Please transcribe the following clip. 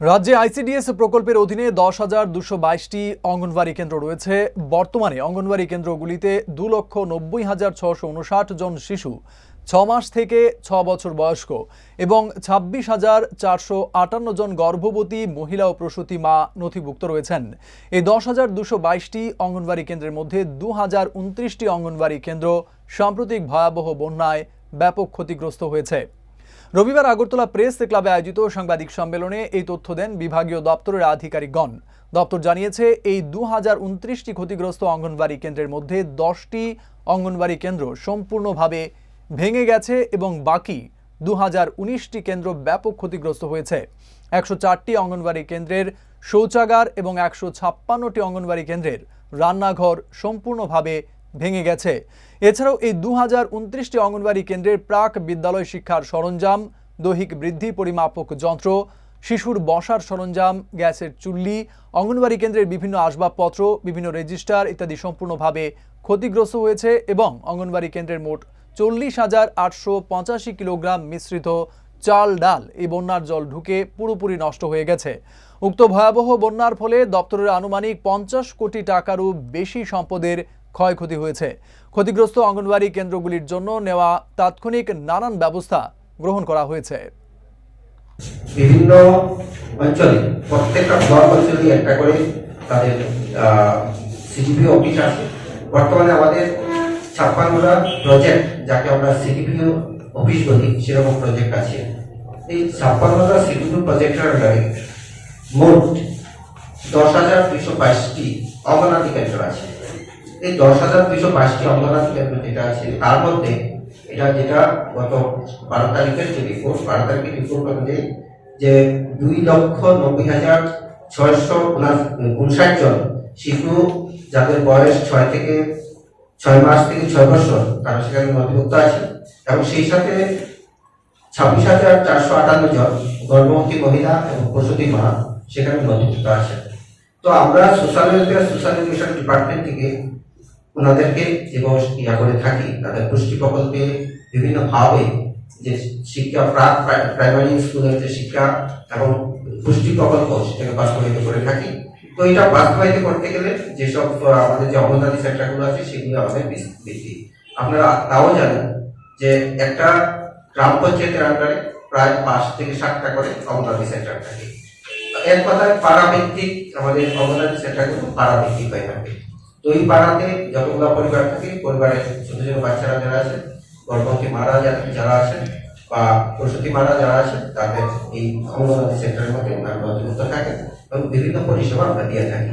রাজ্যে আইসিডিএস প্রকল্পের অধীনে দশ হাজার দুশো বাইশটি অঙ্গনওয়াড়ি কেন্দ্র রয়েছে। বর্তমানে অঙ্গনওয়াড়ি কেন্দ্রগুলিতে দু লক্ষ নব্বই হাজার ছশো উনষাট জন শিশু, ছ মাস থেকে ছ বছর বয়স্ক এবং ছাব্বিশ হাজার চারশো আটান্ন জন গর্ভবতী মহিলা ও প্রসূতি মা নথিভুক্ত রয়েছেন। এই দশ হাজার দুশো বাইশটি অঙ্গনওয়াড়ি কেন্দ্রের মধ্যে দু হাজার উনত্রিশটি অঙ্গনওয়াড়ি কেন্দ্র সাম্প্রতিক ভয়াবহ বন্যায় ব্যাপক ক্ষতিগ্রস্ত হয়েছে। রবিবার আগরতলা প্রেস ক্লাবে আয়োজিত সাংবাদিক সম্মেলনে এই তথ্য দেন বিভাগীয় দপ্তরের আধিকারিকগণ। দপ্তর জানিয়েছে, এই দু হাজার উনত্রিশটি ক্ষতিগ্রস্ত অঙ্গনবাড়ি কেন্দ্রের মধ্যে দশটি অঙ্গনবাড়ি কেন্দ্র সম্পূর্ণভাবে ভেঙে গেছে এবং বাকি দু হাজার উনিশটি কেন্দ্র ব্যাপক ক্ষতিগ্রস্ত হয়েছে। একশো চারটি অঙ্গনবাড়ি কেন্দ্রের শৌচাগার এবং একশো ছাপ্পান্নটি অঙ্গনবাড়ি কেন্দ্রের রান্নাঘর সম্পূর্ণভাবে ভেঙে গেছে। এছাড়াও এই দু হাজার উনত্রিশটি অঙ্গনবাড়ি কেন্দ্রের প্রাক বিদ্যালয় শিক্ষার সরঞ্জাম, দৈহিক বৃদ্ধি পরিমাপক যন্ত্র, শিশুর বসার সরঞ্জাম, গ্যাসের চুল্লি অঙ্গনবাড়ি কেন্দ্রের বিভিন্ন আসবাবপত্র, বিভিন্ন রেজিস্টার ইত্যাদি সম্পূর্ণভাবে ক্ষতিগ্রস্ত হয়েছে এবং অঙ্গনবাড়ি কেন্দ্রের মোট চল্লিশ হাজার আটশো পঁচাশি কিলোগ্রাম মিশ্রিত চাল ডাল এই বন্যার জল ঢুকে পুরোপুরি নষ্ট হয়ে গেছে। উক্ত ভয়াবহ বন্যার ফলে দপ্তরের আনুমানিক পঞ্চাশ কোটি টাকারও বেশি সম্পদের ক্ষয়ক্ষতি হয়েছে। ক্ষতিগ্রস্ত অঙ্গনওয়াড়ি কেন্দ্রগুলির জন্য নেওয়া তাৎক্ষণিক নানান ব্যবস্থা গ্রহণ করা হয়েছে। বিভিন্ন অঞ্চলে, প্রত্যেকটা ব্লক অঞ্চলে একটা করে তাদের অফিস আছে। বর্তমানে আমাদের ছাপ্পান্নটা প্রজেক্ট যাকে আমরা অফিস বলি, সেরকম প্রজেক্ট আছে। এই ছাপ্পান্নটা প্রজেক্টের আন্ডারে মোট দশ হাজার দুইশো বাইশটি অঙ্গনাদি কেন্দ্র আছে। এই দশ হাজার দুইশো বাইশটি অঙ্গনাদি যেটা আছে, তার মধ্যে এটা যেটা গত বারো তারিখের যে রিপোর্ট বারো তারিখের রিপোর্ট অনুযায়ী যে দুই লক্ষ নব্বই হাজার ছয়শো উনষাট জন শিশু যাদের বয়স ছয় থেকে ছয় মাস থেকে ছয় বছর, তারা সেখানে নথিভুক্ত আছে এবং সেই সাথে ছাব্বিশ হাজার চারশো আটান্ন জন গর্ভবতী মহিলা এবং প্রসূতি মা সেখানে নথিভুক্ত আছে। তো আমরা social welfare social education department থেকে ওনাদেরকে ব্যবস্থা ইয়া করে থাকি, তাদের পুষ্টি প্রকল্পে বিভিন্নভাবে যে শিক্ষা প্রাইমারি স্কুলের যে শিক্ষা এবং পুষ্টি প্রকল্প সেটাকে বাস্তবায়িত করে থাকি। তো এটা বাস্তবায়িত করতে গেলে যেসব আমাদের যে অঙ্গনওয়াড়ি সেন্টারগুলো আছে, সেগুলো আমাদের বেশি আপনারা তাও জানেন যে একটা গ্রাম পঞ্চায়েতের আন্ডারে প্রায় পাঁচ থেকে সাতটা করে অঙ্গনওয়াড়ি সেন্টার থাকে। এক কথায় পাড়া ভিত্তিক আমাদের অঙ্গনওয়াড়ি সেন্টারগুলো পাড়া ভিত্তিক হয়ে থাকে। তো এই পাড়াতে যতগুলো পরিবার থাকে পরিবারের ছোট ছোট বাচ্চারা যারা আছে গর্ভবতী মারা যারা যারা আছেন বা প্রসূতি মারা যারা আছেন তাদের এই অঙ্গনওয়াড়ি সেন্টারের মধ্যে ওনারা নথিভুক্ত থাকেন এবং বিভিন্ন পরিষেবা আমরা দিয়ে থাকি